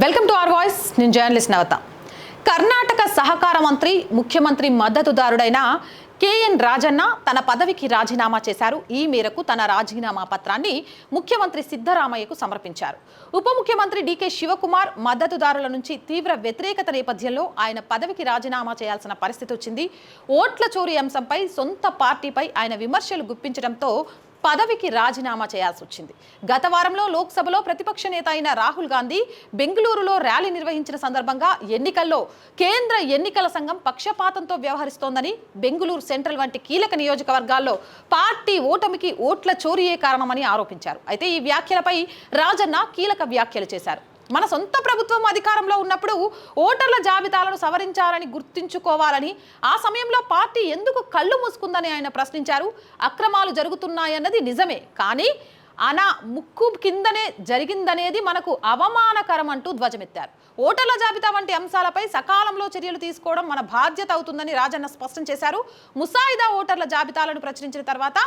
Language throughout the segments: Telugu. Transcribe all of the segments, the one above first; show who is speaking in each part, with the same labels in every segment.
Speaker 1: వెల్కమ్ టు ఆర్ వాయిస్ నేను జర్నలిస్ట్ నవత. కర్ణాటక సహకార మంత్రి ముఖ్యమంత్రి మద్దతుదారుడైన కేఎన్ రాజన్న తన పదవికి రాజీనామా చేశారు. ఈ మేరకు తన రాజీనామా పత్రాన్ని ముఖ్యమంత్రి సిద్ధరామయ్యకు సమర్పించారు. ఉప ముఖ్యమంత్రి డీకే శివకుమార్ మద్దతుదారుల నుంచి తీవ్ర వ్యతిరేకత నేపథ్యంలో ఆయన పదవికి రాజీనామా చేయాల్సిన పరిస్థితి వచ్చింది. ఓట్ల చోరీ అంశంపై సొంత పార్టీపై ఆయన విమర్శలు గుప్పించడంతో పదవికి రాజీనామా చేయాల్సి వచ్చింది. గత వారంలో లోక్సభలో ప్రతిపక్ష నేత అయిన రాహుల్ గాంధీ బెంగళూరులో ర్యాలీ నిర్వహించిన సందర్భంగా ఎన్నికల్లో కేంద్ర ఎన్నికల సంఘం పక్షపాతంతో వ్యవహరిస్తోందని బెంగళూరు సెంట్రల్ వంటి కీలక నియోజకవర్గాల్లో పార్టీ ఓటమికి ఓట్ల చోరీయే కారణమని ఆరోపించారు. అయితే ఈ వ్యాఖ్యలపై రాజన్న కీలక వ్యాఖ్యలు చేశారు. మన సొంత ప్రభుత్వం అధికారంలో ఉన్నప్పుడు ఓటర్ల జాబితాలను సవరించాలని గుర్తుంచుకోవాలని ఆ సమయంలో పార్టీ ఎందుకు కళ్ళు మూసుకుందని ఆయన ప్రశ్నించారు. అక్రమాలు జరుగుతున్నాయన్నది నిజమే. కానీ అనా ముక్కు కిందనే జరిగిందనేది మనకు అవమానకరం అంటూ ధ్వజమెత్తారు. ఓటర్ల జాబితా వంటి అంశాలపై సకాలంలో చర్యలు తీసుకోవడం మన బాధ్యత అవుతుందని రాజన్న స్పష్టం చేశారు. ముసాయిదా ఓటర్ల జాబితాలను ప్రచురించిన తర్వాత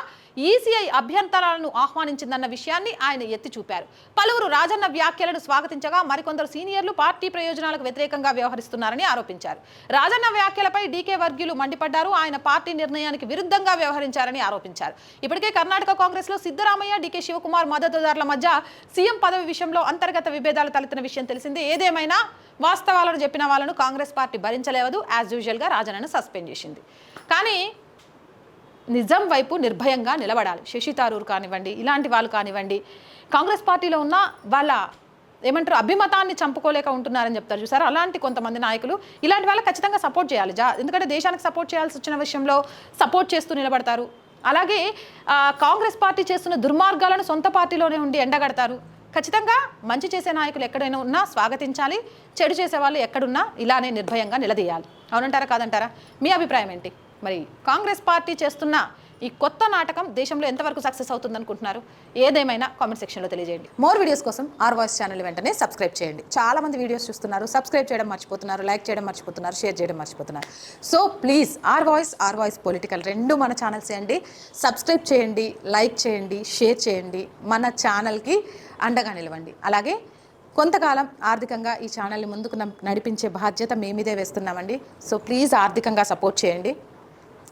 Speaker 1: ఈసీఐ అభ్యంతరాలను ఆహ్వానించిందన్న విషయాన్ని ఆయన ఎత్తి చూపారు. పలువురు రాజన్న వ్యాఖ్యలను స్వాగతించగా మరికొందరు సీనియర్లు పార్టీ ప్రయోజనాలకు వ్యతిరేకంగా వ్యవహరిస్తున్నారని ఆరోపించారు. రాజన్న వ్యాఖ్యలపై డీకే వర్గీయులు మండిపడ్డారు. ఆయన పార్టీ నిర్ణయానికి విరుద్ధంగా వ్యవహరించారని ఆరోపించారు. ఇప్పటికే కర్ణాటక కాంగ్రెస్లో సిద్ధరామయ్య డీకే శివకుమార్ మద్దతుదారుల మధ్య సీఎం పదవి విషయంలో అంతర్గత విభేదాలు తలెత్తిన విషయం తెలిసింది. ఏదేమైనా వాస్తవాలను చెప్పిన వాళ్ళను కాంగ్రెస్ పార్టీ భరించలేవదు. యాజ్ యూజువల్గా రాజనను సస్పెండ్ చేసింది. కానీ నిజం వైపు నిర్భయంగా నిలబడాలి. శశి థరూర్ కానివ్వండి ఇలాంటి వాళ్ళు కానివ్వండి కాంగ్రెస్ పార్టీలో ఉన్న వాళ్ళ ఏమంటారు అభిమతాన్ని చంపుకోలేక ఉంటున్నారని చెప్తారు చూసారు? అలాంటి కొంతమంది నాయకులు ఇలాంటి వాళ్ళకి ఖచ్చితంగా సపోర్ట్ చేయాలి. జా ఎందుకంటే దేశానికి సపోర్ట్ చేయాల్సి వచ్చిన విషయంలో సపోర్ట్ చేస్తూ నిలబడతారు. అలాగే కాంగ్రెస్ పార్టీ చేస్తున్న దుర్మార్గాలను సొంత పార్టీలోనే ఉండి ఎండగడతారు. ఖచ్చితంగా మంచి చేసే నాయకులు ఎక్కడైనా ఉన్నా స్వాగతించాలి చెడు చేసే వాళ్ళు ఎక్కడున్నా ఇలానే నిర్భయంగా నిలదీయాలి. అవునంటారా కాదంటారా? మీ అభిప్రాయం ఏంటి? మరి కాంగ్రెస్ పార్టీ చేస్తున్న ఈ కొత్త నాటకం దేశంలో ఎంతవరకు సక్సెస్ అవుతుంది అనుకుంటున్నారు? ఏదేమైనా కామెంట్ సెక్షన్లో తెలియజేయండి. మోర్ వీడియోస్ కోసం ఆర్ వాయిస్ ఛానల్ వెంటనే సబ్స్క్రైబ్ చేయండి. చాలా మంది వీడియోస్ చూస్తున్నారు. సబ్స్క్రైబ్ చేయడం మర్చిపోతున్నారు. లైక్ చేయడం మర్చిపోతున్నారు. షేర్ చేయడం మర్చిపోతున్నారు. So please R voice R voice political రెండు మన ఛానల్స్ అండి. సబ్స్క్రైబ్ చేయండి లైక్ చేయండి షేర్ చేయండి. మన ఛానల్కి అండగా నిలవండి. అలాగే కొంతకాలం ఆర్థికంగా ఈ ఛానల్ని ముందుకు నడిపించే బాధ్యత మేమిదే మీదే వేస్తున్నామండి. సో ప్లీజ్ ఆర్థికంగా సపోర్ట్ చేయండి.